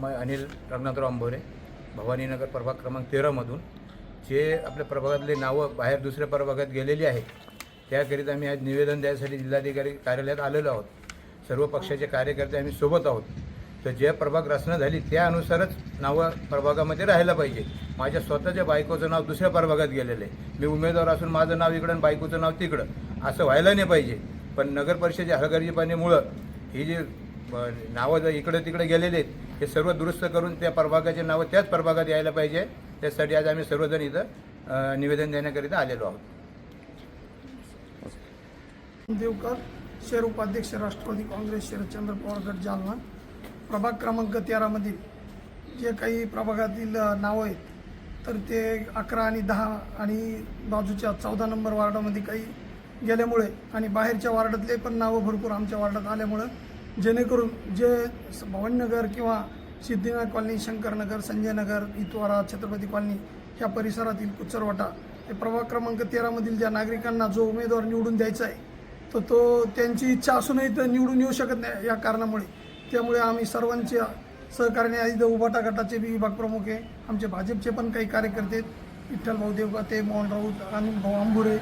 म- अनिल रंगनाथराव अंबोरे भवानीनगर प्रभाग क्रमांक तेरामधून जे आपल्या प्रभागातले नावं बाहेर दुसऱ्या प्रभागात गेलेली आहेत त्याकरिता आम्ही आज निवेदन द्यायसाठी जिल्हाधिकारी कार्यालयात आलेलो आहोत. सर्व पक्षाचे कार्यकर्ते आम्ही सोबत आहोत. तर ज्या प्रभाग रचना झाली त्यानुसारच नावं प्रभागामध्ये राहायला पाहिजे. माझ्या स्वतःच्या बायकोचं नाव दुसऱ्या प्रभागात गेलेलं आहे. मी उमेदवार असून माझं नाव इकडं आणि बायकोचं नाव तिकडं. असं व्हायला नाही पाहिजे. पण नगर परिषदेच्या हलगर्जीपणेमुळं ही जी नावं जर इकडे तिकडे गेलेले आहेत हे सर्व दुरुस्त करून त्या प्रभागाचे नावं त्याच प्रभागात यायला पाहिजे. त्यासाठी आज आम्ही सर्वजण इथं निवेदन देण्याकरिता आलेलो आहोत. देवकर शहर उपाध्यक्ष राष्ट्रवादी काँग्रेस शरदचंद्र पवार गट जालना. प्रभाग क्रमांक तेरामधील जे काही प्रभागातील नावं आहेत तर ते अकरा आणि दहा आणि बाजूच्या चौदा नंबर वार्डामध्ये काही गेल्यामुळे आणि बाहेरच्या वार्डातले पण नावं भरपूर आमच्या वार्डात आल्यामुळं जेणेकरून जे भवननगर किंवा सिद्धिनाथ कॉलनी शंकरनगर संजयनगर इतवारा छत्रपती कॉलनी ह्या परिसरातील कुचरवाटा हे प्रभाग क्रमांक तेरामधील ज्या नागरिकांना जो उमेदवार निवडून द्यायचा आहे तर तो त्यांची इच्छा असूनही तर निवडून येऊ शकत नाही या कारणामुळे. त्यामुळे आम्ही सर्वांच्या सहकार्याने आधी उभाटा गटाचे बी विभाग प्रमुख आहे आमचे भाजपचे पण काही कार्यकर्ते आहेत विठ्ठल भाऊ देवकाते मोहन राऊत आणि भाऊ आंबुरे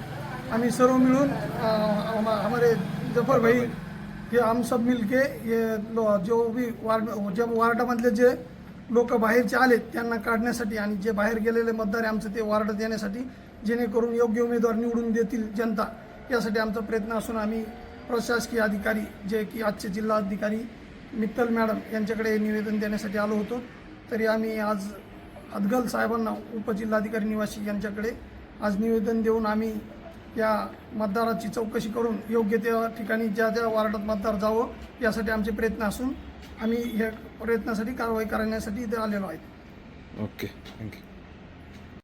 आम्ही सर्व मिळून अं, हमारे जफर भाई हे हम सब मिलके ये लो जो भी वार्ड ज्या वार्डामधले जे लोक बाहेरचे आलेत त्यांना काढण्यासाठी आणि जे बाहेर गेलेले मतदार आहे आमचं ते वार्ड देण्यासाठी जेणेकरून योग्य उमेदवार निवडून देतील जनता. यासाठी आमचा प्रयत्न असून आम्ही प्रशासकीय अधिकारी जे की आजचे जिल्हाधिकारी मित्तल मॅडम यांच्याकडे निवेदन देण्यासाठी आलो होतो. तरी आम्ही आज हदगल साहेबांना उपजिल्हाधिकारी निवासी यांच्याकडे आज निवेदन देऊन आम्ही या मतदाराची चौकशी करून योग्य त्या ठिकाणी ज्या ज्या वार्डात मतदार जावं यासाठी आमचे प्रयत्न असून आम्ही या प्रयत्नासाठी कारवाई करण्यासाठी इथे आलेलो आहे ओके थँक्यू